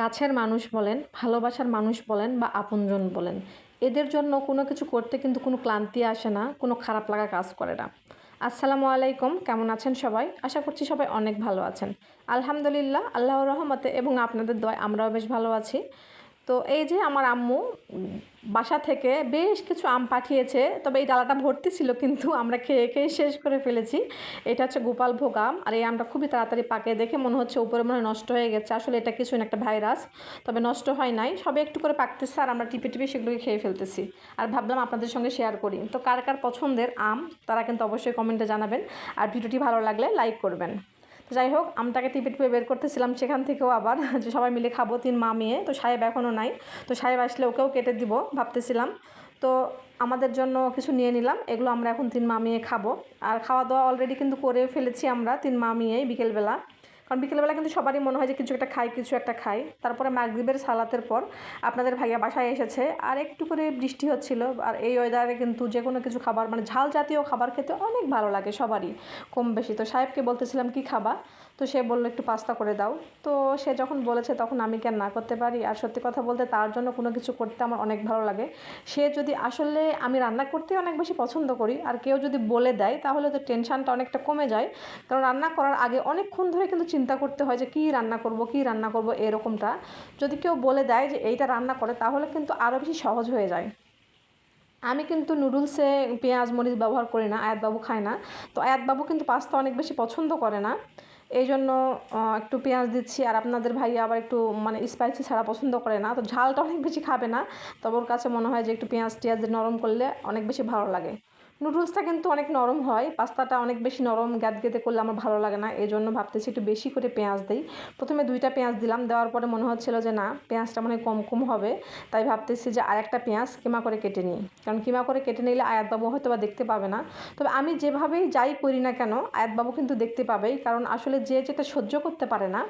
কাছের মানুষ বলেন, ভালোবাসার মানুষ বলেন বা আপনজন বলেন, এদের জন্য কোনো কিছু করতে কিন্তু কোনো ক্লান্তি আসে না, কোনো খারাপ লাগা কাজ করে না। আসসালামু আলাইকুম, কেমন আছেন সবাই? আশা করছি সবাই অনেক ভালো আছেন। আলহামদুলিল্লাহ, আল্লাহর রহমতে এবং আপনাদের দয় আমরাও বেশ ভালো আছি। তো এই যে আমার আম্মু বাসা থেকে বেশ কিছু আম পাঠিয়েছে, তবে এই ডালাটা ভর্তি ছিল, কিন্তু আমরা খেয়ে খেয়ে শেষ করে ফেলেছি। এটা হচ্ছে গোপাল ভোগ আম, আর এই আমটা খুবই তাড়াতাড়ি পাকে, দেখে মনে হচ্ছে উপরে মনে নষ্ট হয়ে গেছে। আসলে এটা কিছু না একটা ভাইরাস, তবে নষ্ট হয় নাই। সবে একটু করে পাকতেছে, আর আমরা টিপে টিপে সেগুলোকে খেয়ে ফেলতেছি। আর ভাবলাম আপনাদের সঙ্গে শেয়ার করি। তো কার কার পছন্দের আম, তারা কিন্তু অবশ্যই কমেন্টে জানাবেন। আর ভিডিওটি ভালো লাগলে লাইক করবেন। যাই হোক, আমটাকে টিপে টিপে বের করতেছিলাম সেখান থেকেও আবার। যে সবাই মিলে খাব, তিন মা মেয়ে, তো সাহেব এখনও নাই। তো সাহেব আসলে ওকেও কেটে দিব, ভাবতেছিলাম। তো আমাদের জন্য কিছু নিয়ে নিলাম, এগুলো আমরা এখন তিন মা মেয়ে খাব। আর খাওয়া দাওয়া অলরেডি কিন্তু করে ফেলেছি আমরা, তিন মা মেয়েই বিকেলবেলা। কারণ বিকেলবেলা কিন্তু সবারই মনে হয় যে কিছু একটা খাই, কিছু একটা খাই। তারপরে মাগরিবের সালাতের পর আপনাদের ভাইয়া বাসায় এসেছে। আর একটু করে বৃষ্টি হচ্ছিল। আর এই ওয়েদারে কিন্তু যে কোনো কিছু খাবার মানে ঝাল জাতীয় খাবার খেতে অনেক ভালো লাগে সবারই, কম বেশি। তো সাহেবকে বলতেছিলাম, কি খাবা? তো সে বলল, একটু পাস্তা করে দাও। তো সে যখন বলেছে, তখন আমি কেন না করতে পারি? আর সত্যি কথা বলতে তার জন্য কোনো কিছু করতে আমার অনেক ভালো লাগে। সে যদি আসলে আমি রান্না করতে অনেক বেশি পছন্দ করি, আর কেউ যদি বলে দেয়, তাহলে তো টেনশনটা অনেকটা কমে যায়। কারণ রান্না করার আগে অনেকক্ষণ ধরে কিন্তু চিন্তা করতে হয় যে কী রান্না করব, কী রান্না করব এরকমটা। যদি কেউ বলে দেয় যে এইটা রান্না করে, তাহলে কিন্তু আরও বেশি সহজ হয়ে যায়। আমি কিন্তু নুডলসে পেঁয়াজ, মরিচ ব্যবহার করি না, আয়াতবাবু খায় না। তো আয়াতবাবু কিন্তু পাস্তা অনেক বেশি পছন্দ করে না। এই জন্য একটু পেঁয়াজ দিচ্ছি আর আপনাদের ভাই আবার একটু মানে স্পাইসি ছাড়া পছন্দ করে না। তো ঝালটা অনেক বেশি খাবে না। তবে ওর কাছে মনে হয় যে একটু পেঁয়াজ টিয়াজ নরম করলে অনেক বেশি ভালো লাগে। নুডলসটা কিন্তু অনেক নরম হয়, পাস্তাটা অনেক বেশি নরম গ্যাদগেদে করলে আমার ভালো লাগে না এই জন্য ভাবতেছি একটু বেশি করে পেঁয়াজ দিই। প্রথমে দুইটা পেঁয়াজ দিলাম, দেওয়ার পরে মনে হচ্ছিল যে না, পেঁয়াজটা মনে কম কম হবে, তাই ভাবতেছি যে আরেকটা পেঁয়াজ কিমা করে কেটে নিই। কারণ কিমা করে কেটে নিলে আয়াতবাবু হয়তো বা দেখতে পাবে না। তবে আমি যেভাবেই যাই করি না কেন, আয়াতবাবু কিন্তু দেখতে পাবেই, কারণ আসলে যে যেটা সহ্য করতে পারে না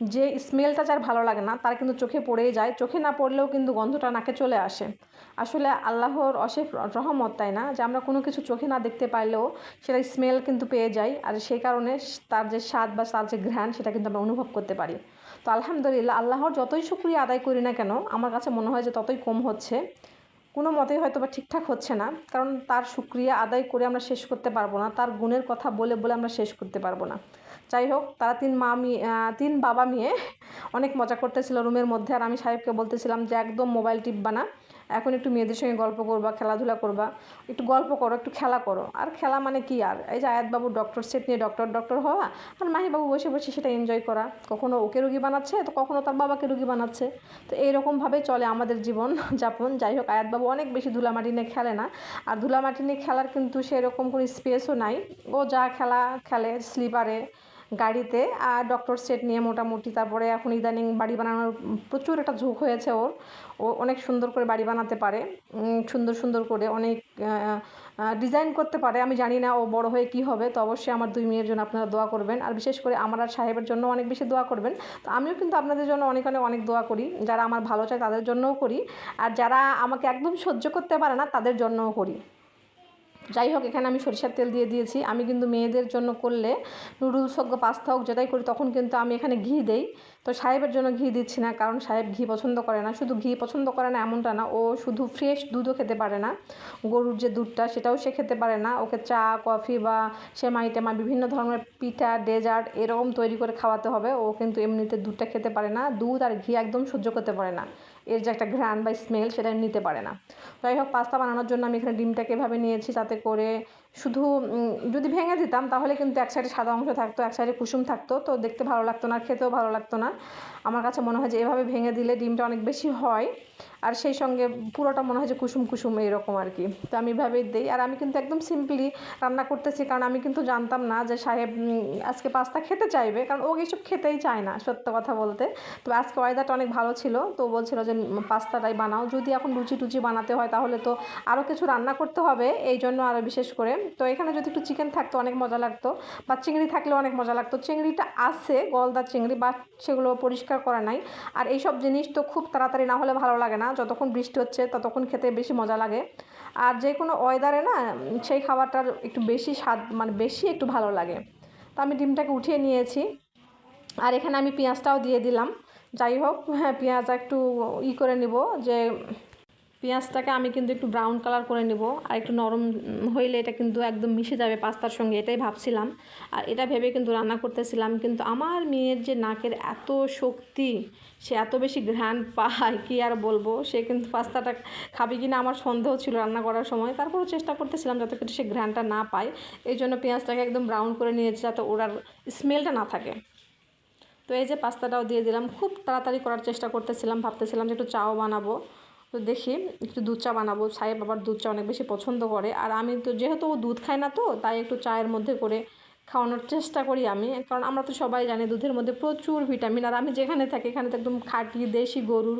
যে স্মেলটা যার ভালো লাগে না, তার কিন্তু চোখে পড়েই যায়। চোখে না পড়লেও কিন্তু গন্ধটা নাকে চলে আসে। আসলে আল্লাহর অশেষ রহমত, তাই না? যে আমরা কোনো কিছু চোখে না দেখতে পারলেও সেটা স্মেল কিন্তু পেয়ে যাই। আর সেই কারণে তার যে স্বাদ বা তার যে ঘ্রাণ, সেটা কিন্তু আমরা অনুভব করতে পারি। তো আলহামদুলিল্লাহ, আল্লাহর যতই শুক্রিয়া আদায় করি না কেন, আমার কাছে মনে হয় যে ততই কম হচ্ছে। কোনো মতেই হয়তো বা ঠিকঠাক হচ্ছে না, কারণ তার শুক্রিয়া আদায় করে আমরা শেষ করতে পারব না। তার গুণের কথা বলে বলে আমরা শেষ করতে পারব না। যাই হোক তারা তিন মা তিন বাবা মেয়ে অনেক মজা করতেছিল রুমের মধ্যে। আর আমি সাহেবকে বলতেছিলাম যে, একদম মোবাইল টিপবা না এখন একটু মেয়েদের সঙ্গে গল্প করবা, খেলাধুলা করবা। একটু গল্প করো, একটু খেলা করো। আর খেলা মানে কি? আর এই যে আয়াতবাবু ডক্টর সেট নিয়ে ডক্টর ডক্টর হওয়া, আর মাহিবাবু বসে বসে সেটা এনজয় করা। কখনো ওকে রুগী বানাচ্ছে, তো কখনো তার বাবাকে রুগী বানাচ্ছে। তো এইরকমভাবেই চলে আমাদের জীবন যাপন। যাই হোক আয়াতবাবু অনেক বেশি ধুলামাটি নিয়ে খেলে না। আর ধুলামাটি নিয়ে খেলার কিন্তু সেরকম কোনো স্পেসও নাই। ও যা খেলা, খেলে স্লিপারে গাড়িতে, আর ডক্টর সেট নিয়ে মোটামুটি তারপরে এখন ইদানিং বাড়ি বানানোর প্রচুর একটা ঝোঁক হয়েছে ওর। ও অনেক সুন্দর করে বাড়ি বানাতে পারে সুন্দর সুন্দর করে অনেক ডিজাইন করতে পারে। আমি জানি না ও বড় হয়ে কি হবে, তো অবশ্যই আমার দুই মেয়ের জন্য আপনারা দোয়া করবেন। আর বিশেষ করে আমার আর সাহেবের জন্য অনেক বেশি দোয়া করবেন। তো আমিও কিন্তু আপনাদের জন্য অনেক অনেক অনেক দোয়া করি। যারা আমার ভালো চায় তাদের জন্যও করি। আর যারা আমাকে একদম সহ্য করতে পারে না তাদের জন্যও করি। যাই হোক এখানে আমি সরিষার তেল দিয়ে দিয়েছি। আমি কিন্তু মেয়েদের জন্য করলে নুডলস হোক বা পাস্তা হোক যেটাই করি, তখন কিন্তু আমি এখানে ঘি দেই। তো সাহেবের জন্য ঘি দিচ্ছি না, কারণ সাহেব ঘি পছন্দ করে না। শুধু ঘি পছন্দ করে না এমনটা না, ও শুধু ফ্রেশ দুধও খেতে পারে না। গরুর যে দুধটা, সেটাও সে খেতে পারে না। ওকে চা, কফি বা সেমাই টেমা বিভিন্ন ধরনের পিঠা ডেজার্ট এরকম তৈরি করে খাওয়াতে হবে। ও কিন্তু এমনিতে দুধটা খেতে পারে না। দুধ আর ঘি একদম সহ্য করতে পারে না। এর যে একটা ঘ্রাণ বা স্মেল সেটা নিতে পারে না। যাই হোক পাস্তা বানানোর জন্য আমি এখানে ডিমটাকে এভাবে নিয়েছি, তাতে করে শুধু যদি ভেঙে দিতাম, তাহলে কিন্তু এক সাইডে সাদা অংশ থাকতো, এক সাইডে কুসুম থাকতো। তো দেখতে ভালো লাগতো না খেতেও ভালো লাগতো না। আমার কাছে মনে হয় যে, এভাবে ভেঙে দিলে ডিমটা অনেক বেশি হয়। আর সেই সঙ্গে পুরোটা মনে হয় যে, কুসুম কুসুম এইরকম আর কি। তো আমি এভাবেই দিই। আর আমি কিন্তু একদম সিম্পলি রান্না করতেছি, কারণ আমি কিন্তু জানতাম না যে, সাহেব আজকে পাস্তা খেতে চাইবে। কারণ ও এইসব খেতেই চায় না, সত্য কথা বলতে। তো আজকে ওয়েদারটা অনেক ভালো ছিল। তো বলছিল যে পাস্তাটাই বানাও। যদি এখন লুচি টুচি বানাতে হয়, তাহলে তো আরও কিছু রান্না করতে হবে। এই জন্য আরও বিশেষ করে তো এখানে যদি একটু চিকেন থাকতো, অনেক মজা লাগতো। বা চিংড়ি থাকলেও অনেক মজা লাগতো। চিংড়িটা আছে, গলদা চিংড়ি বা সেগুলো পরিষ্কার করা নাই। আর এইসব জিনিস তো খুব তাড়াতাড়ি না হলে ভালো লাগে না। যতক্ষণ বৃষ্টি হচ্ছে, ততক্ষণ খেতে বেশি মজা লাগে। আর যে কোনো ওয়েদারে না, সেই খাবারটার একটু বেশি স্বাদ মানে বেশি একটু ভালো লাগে। তো আমি ডিমটাকে উঠিয়ে নিয়েছি। আর এখানে আমি পেঁয়াজটাও দিয়ে দিলাম। যাই হোক হ্যাঁ পেঁয়াজ একটু ই করে নিব যে পেঁয়াজটাকে আমি কিন্তু একটু ব্রাউন কালার করে নেব আর একটু নরম হইলে এটা কিন্তু একদম মিশে যাবে পাস্তার সঙ্গে, এটাই ভাবছিলাম। আর এটা ভেবে কিন্তু রান্না করতেছিলাম, কিন্তু আমার মেয়ের যে নাকের এত শক্তি, সে এত বেশি ঘ্রাণ পায়, কি আর বলব? সে কিন্তু পাস্তাটা খাবে কি না আমার সন্দেহ ছিল রান্না করার সময়। তারপরেও চেষ্টা করতেছিলাম যাতে করে সে ঘ্রাণটা না পায়। এই জন্য পেঁয়াজটাকে একদম ব্রাউন করে নিয়েছি যাতে ওর স্মেলটা না থাকে। তো এই যে পাস্তাটাও দিয়ে দিলাম, খুব তাড়াতাড়ি করার চেষ্টা করতেছিলাম, ভাবতেছিলাম যে একটু চাও বানাবো। তো দেখি, একটু দুধ চা বানাবো। সাহেব আবার দুধ চা অনেক বেশি পছন্দ করে। আর আমি তো, যেহেতু ও দুধ খায় না তো, তাই একটু চায়ের মধ্যে করে খাওয়ানোর চেষ্টা করি আমি। কারণ আমরা তো সবাই জানি দুধের মধ্যে প্রচুর ভিটামিন। আর আমি যেখানে থাকি, এখানে তো একদম খাঁটি, দেশি গরুর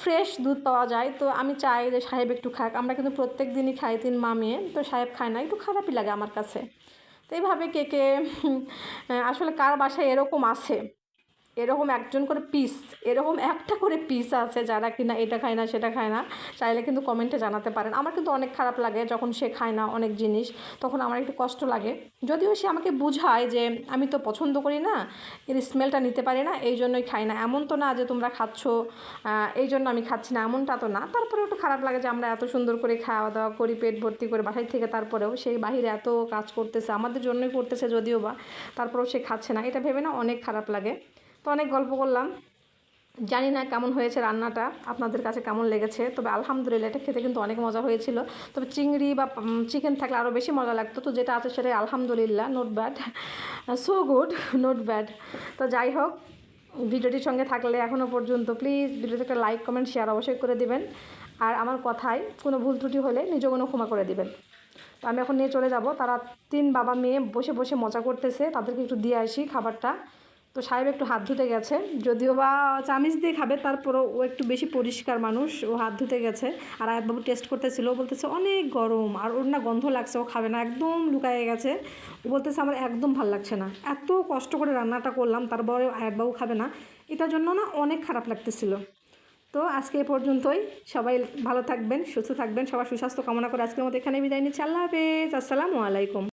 ফ্রেশ দুধ পাওয়া যায়। তো আমি চাই যে সাহেব একটু খাক। আমরা কিন্তু প্রত্যেক দিনই খাই, তিন মা মেয়ে। তো সাহেব খায় না, একটু খারাপই লাগে আমার কাছে। তো এইভাবে কে কে আসলে কার বাসায় এরকম আছে? এরকম একজন করে পিস এরকম একটা করে পিস আছে যারা কিনা এটা খায় না, সেটা খায় না, চাইলে কিন্তু কমেন্টে জানাতে পারেন। আমার কিন্তু অনেক খারাপ লাগে যখন সে খায় না অনেক জিনিস, তখন আমার একটু কষ্ট লাগে। যদিও সে আমাকে বুঝায় যে আমি তো পছন্দ করি না, এর স্মেলটা নিতে পারি না, এই জন্যই খাই না। এমন তো না যে তোমরা খাচ্ছ এই জন্য আমি খাচ্ছি না, এমনটা তো না। তারপরে একটু খারাপ লাগে যে আমরা এত সুন্দর করে খাওয়া দাওয়া করি, পেট ভর্তি করে বাসায় থেকে তারপরেও সেই বাহিরে এত কাজ করতেছে, আমাদের জন্যই করতেছে যদিও বা, তারপরেও সে খাচ্ছে না। এটা ভেবে না অনেক খারাপ লাগে। তো অনেক গল্প করলাম। জানি না কেমন হয়েছে রান্নাটা, আপনাদের কাছে কেমন লেগেছে, তবে আলহামদুলিল্লাহ এটা খেতে কিন্তু অনেক মজা হয়েছিল। তবে চিংড়ি বা চিকেন থাকলে আরও বেশি মজা লাগতো। তো যেটা আছে সেটাই আলহামদুলিল্লাহ not bad so good not bad তো যাই হোক, ভিডিওটির সঙ্গে থাকলে এখনও পর্যন্ত প্লিজ ভিডিওতে একটা লাইক কমেন্ট শেয়ার অবশ্যই করে দিবেন। আর আমার কথায় কোনো ভুল ত্রুটি হলে নিজ কোনো ক্ষমা করে দিবেন। তো আমি এখন নিয়ে চলে যাব। তারা তিন বাবা মেয়ে বসে বসে মজা করতেছে, তাদেরকে একটু দিয়ে আসি খাবারটা। তো সাহেব একটু হাত ধুতে গেছে। যদিও বা চামিচ দিয়ে খাবে, তারপরও ও একটু বেশি পরিষ্কার মানুষ, ও হাত ধুতে গেছে। আর আয়াতবাবু টেস্ট করতেছিল, ও বলতেছে, অনেক গরম। আর ওর না গন্ধ লাগছে, ও খাবে না, একদম লুকায়ে গেছে। ও বলতেছে, আমার একদম ভালো লাগছে না। এত কষ্ট করে রান্নাটা করলাম, তারপরে আয়াতবাবু খাবে না। এটার জন্য না অনেক খারাপ লাগতেছিল। তো আজকে এ পর্যন্তই। সবাই ভালো থাকবেন, সুস্থ থাকবেন, সবার সুস্বাস্থ্য কামনা করে আজকের মতো এখানে বিদায় নিচ্ছি। আল্লাহ হাফেজ। আসসালামু আলাইকুম।